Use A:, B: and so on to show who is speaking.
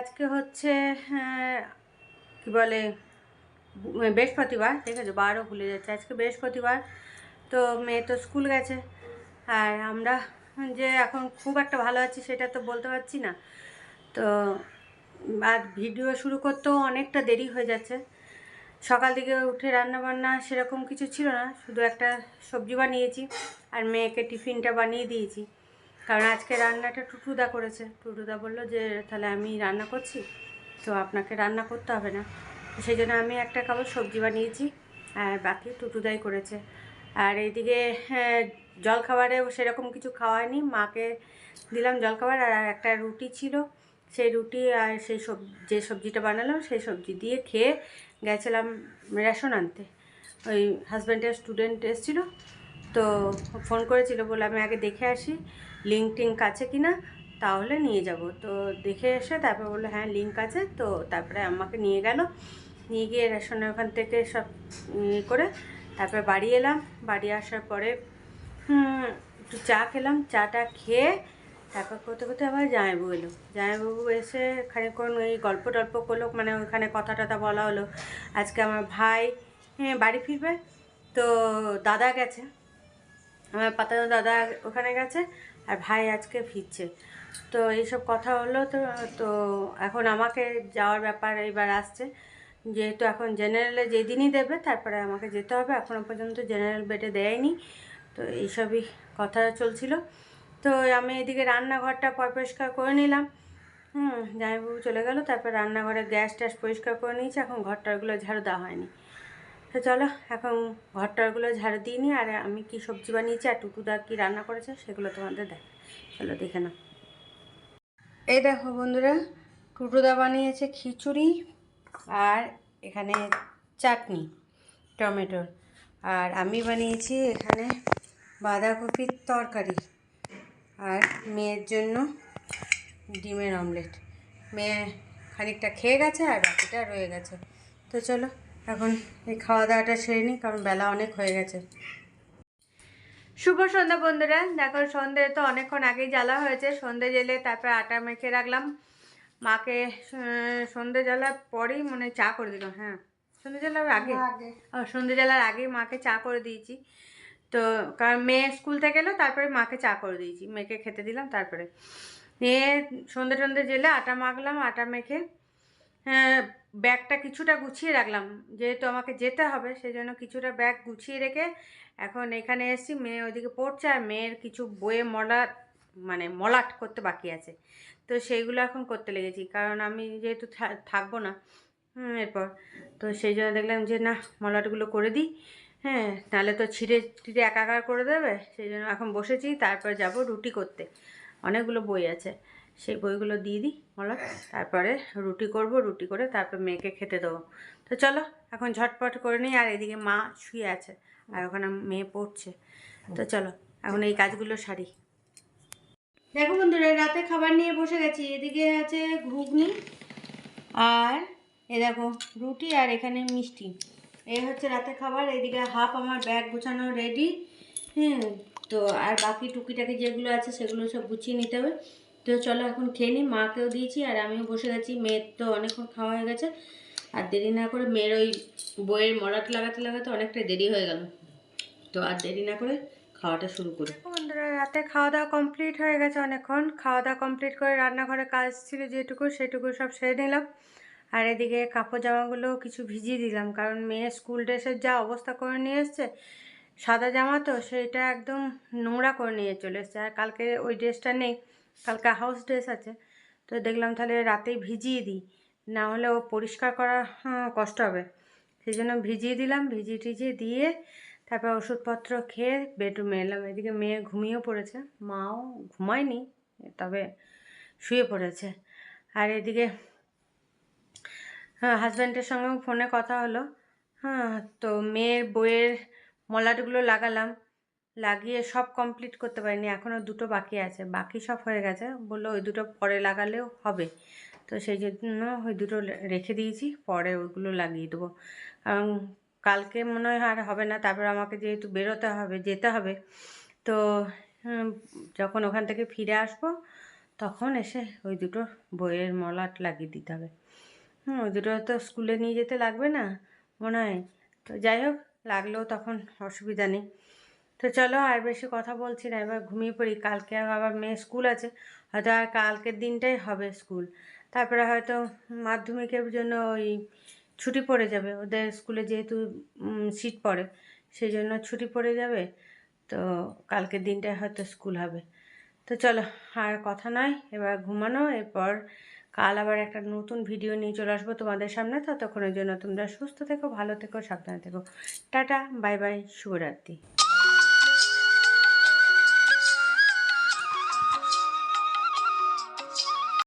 A: আজকে হচ্ছে কি বলে, বৃহস্পতিবার, ঠিক আছে? বারও ভুলে যাচ্ছে। আজকে বৃহস্পতিবার, তো মেয়ে তো স্কুল গেছে। আর আমরা যে এখন খুব একটা ভালো আছি, সেটা তো বলতে পারছি না। তো আর ভিডিও শুরু করতেও অনেকটা দেরি হয়ে যাচ্ছে। সকাল দিকে উঠে রান্না বান্না সেরকম কিছু ছিল না শুধু একটা সবজি বানিয়েছি আর মেয়েকে টিফিনটা বানিয়ে দিয়েছি। কারণ আজকে রান্নাটা টুটুদা করেছে। টুটুদা বলল যে তাহলে আমি রান্না করছি তো আপনাকে রান্না করতে হবে না। সেই জন্য আমি একটা কেবল সবজি বানিয়েছি আর বাকি টুটুদাই করেছে। আর এইদিকে হ্যাঁ, জলখাবারেও সেরকম কিছু খাওয়ায়নি মাকে দিলাম জলখাবার আর একটা রুটি ছিল। সেই রুটি আর সেই সব, যে সবজিটা বানালাম, সেই সবজি দিয়ে খেয়ে গেছিলাম রেশন আনতে। ওই হাজব্যান্ডের স্টুডেন্ট এসেছিল, তো ফোন করেছিল বলে আমি আগে দেখে আসি লিঙ্ক টিঙ্ক আছে কি না? তাহলে নিয়ে যাব। তো দেখে এসে তারপর বলল হ্যাঁ লিঙ্ক আছে। তো তারপরে আমাকে নিয়ে গেল। নিয়ে গিয়ে রেশনের ওখান থেকে সব ইয়ে করে তারপরে বাড়ি এলাম। বাড়ি আসার পরে একটু চা খেলাম। চাটা খেয়ে তারপর করতে করতে আবার জামাইবাবু এলো। জামাইবাবু এসে খানিকক্ষণ এই গল্প টল্প করল মানে ওখানে কথা টথা বলা হলো। আজকে আমার ভাই হ্যাঁ, বাড়ি ফিরবে। তো দাদা গেছে। আমার পাতানো দাদা ওখানে গেছে আর ভাই আজকে ফিরছে। তো এইসব কথা হলো তো তো এখন আমাকে যাওয়ার ব্যাপার এবার আসছে। যেহেতু এখন জেনারেলে যেদিনই দেবে তারপরে আমাকে যেতে হবে। এখনও পর্যন্ত জেনারেল বেডে দেয়নি। তো এইসবই কথা চলছিল। তো আমি এদিকে রান্নাঘরটা পরিষ্কার করে নিলাম। হুম, জামাইবাবু চলে গেল, তারপর রান্নাঘরে গ্যাস ট্যাস পরিষ্কার করে নিয়েছি, এখন ঘরটারগুলো ঝাড়ু দেওয়া হয়নি। তো চলো, এখন ঘরটারগুলো ঝাড়ু দিয়ে নিই, আর আমি কি সবজি বানিয়েছি আর টুটুদা কি রান্না করেছে সেগুলো তোমাদের দেখ, চলো দেখে নাও। এই দেখো বন্ধুরা, টুটুদা বানিয়েছে খিচুড়ি আর এখানে চাটনি, টমেটোর। আর আমি বানিয়েছি এখানে বাঁধাকপির তরকারি। আর মেয়ের জন্য ডিমের অমলেট। মেয়ে খানিকটা খেয়ে গেছে আর বাকিটা রয়ে গেছে। তো চলো এখন এই খাওয়া দাওয়াটা সেরে নিই কারণ বেলা অনেক হয়ে গেছে। শুভ সন্ধ্যা বন্ধুরা। দেখো সন্ধে তো অনেকক্ষণ আগেই জ্বালা হয়েছে। সন্ধে জেলে তারপরে আটা মেখে রাখলাম। মাকে সন্ধে জ্বালার পরেই মানে চা করে দিলাম। হ্যাঁ সন্ধে জ্বালার আগে? ও সন্ধে জ্বালার আগেই মাকে চা করে দিয়েছি। তো কারণ মেয়ে স্কুল থেকে এলো, তারপরে মাকে চা করে দিয়েছি। মেয়েকে খেতে দিলাম, তারপরে নিয়ে সন্ধে টন্ধে জেলে আটা মাখলাম, আটা মেখে হ্যাঁ ব্যাগটা কিছুটা গুছিয়ে রাখলাম। যেহেতু আমাকে যেতে হবে সেই জন্য কিছুটা ব্যাগ গুছিয়ে রেখে এখন এখানে এসেছি। মেয়ে ওইদিকে পড়ছে আর মেয়ের কিছু বইয়ে মলাট মানে মলাট করতে বাকি আছে। তো সেইগুলো এখন করতে লেগেছি। কারণ আমি যেহেতু থাকব না এরপর। তো সেই জন্য দেখলাম যে না, মলাটগুলো করে দিই। হ্যাঁ নাহলে তো ছিঁড়ে ছিঁড়ে একাকার করে দেবে। সেই জন্য এখন বসেছি, তারপর যাব রুটি করতে। অনেকগুলো বই আছে, সেই বইগুলো দিয়ে দিই, বলো। তারপরে রুটি করব, রুটি করে তারপর মেয়েকে খেতে দেবো। তো চলো, এখন ঝটপট করে নিই, আর এদিকে মা শুয়ে আছে, আর ওখানে মেয়ে পড়ছে। তো চলো, এখন এই কাজগুলো সারি। দেখো বন্ধুরা, রাতে খাবার নিয়ে বসে গেছি। এদিকে আছে ঘুগনি আর এ দেখো রুটি আর এখানে মিষ্টি। এই হচ্ছে রাতে খাবার, এদিকে হাফ আমার ব্যাগ গুছানো রেডি হুম, তো আর বাকি টুকিটাকি যেগুলো আছে সেগুলো সব গুছিয়ে নিতে হবে। তো চলো এখন খেয়ে নিই মাকেও দিয়েছি আর আমিও বসে গেছি, মেয়ের তো অনেকক্ষণ খাওয়া হয়ে গেছে। আর দেরি না করে মেয়ের ওই বইয়ের মলাট লাগাতে লাগাতে অনেকটা দেরি হয়ে গেল। তো আর দেরি না করে খাওয়াটা শুরু করি। বন্ধুরা, রাতে খাওয়া দাওয়া কমপ্লিট হয়ে গেছে অনেকক্ষণ। খাওয়া দাওয়া কমপ্লিট করে রান্নাঘরে কাজ ছিল যেটুকু, সেটুকু সব সেরে নিলাম। আর এদিকে কাপড় জামাগুলো কিছু ভিজিয়ে দিলাম কারণ মেয়ে স্কুল ড্রেসের যা অবস্থা করে নিয়ে এসছে সাদা জামা তো সেটা একদম নোংরা করে নিয়ে চলে এসছে। আর কালকে ওই ড্রেসটা নেই কালকে হাউস ড্রেস আছে তো দেখলাম তাহলে রাতেই ভিজিয়ে দিই না হলে ও পরিষ্কার করা হ্যাঁ, কষ্ট হবে। সেই জন্য ভিজিয়ে দিলাম ভিজিয়ে টিজিয়ে দিয়ে তারপর ওষুধপত্র খেয়ে বেডরুমে এলাম। এদিকে মেয়ে ঘুমিয়েও পড়েছে মাও ঘুমায়নি তবে শুয়ে পড়েছে। আর এদিকে হ্যাঁ হাজব্যান্ডের সঙ্গেও ফোনে কথা হলো। হ্যাঁ তো মেয়ের বইয়ের মলাটগুলো লাগালাম। লাগিয়ে সব কমপ্লিট করতে পারিনি এখনও দুটো বাকি আছে। বাকি সব হয়ে গেছে। বলল ওই দুটো পরে লাগালেও হবে। তো সেই জন্য ওই দুটো রেখে দিয়েছি, পরে ওইগুলো লাগিয়ে দেবো। কারণ কালকে মনে হয় আর হবে না, তারপর আমাকে যেহেতু বেরোতে হবে, যেতে হবে, তো যখন ওখান থেকে ফিরে আসব, তখন এসে ওই দুটো বইয়ের মলাট লাগিয়ে দিতে হবে। হুম দুটো তো স্কুলে নিয়ে যেতে লাগবে না, মনে হয়। তো যাই হোক, লাগলেও তখন অসুবিধা নেই। তো চলো আর বেশি কথা বলছি না, এবার ঘুমিয়ে পড়ি। কালকে আবার মেয়ে স্কুল আছে, হয়তো আর কালকের দিনটাই হবে স্কুল। তারপরে হয়তো মাধ্যমিকের জন্য ওই ছুটি পড়ে যাবে, ওদের স্কুলে যেহেতু সিট পড়ে, সেই জন্য ছুটি পড়ে যাবে। তো কালকের দিনটায় হয়তো স্কুল হবে। তো চলো, আর কথা নয়, এবার ঘুমানো, এরপর কাল আবার একটা নতুন ভিডিও নিয়ে চলে আসব তোমাদের সামনে। ততক্ষণের জন্য তোমরা সুস্থ থেকো, ভালো থেকো, সাবধানে থেকো। টাটা, বাই বাই, শুভরাত্রি।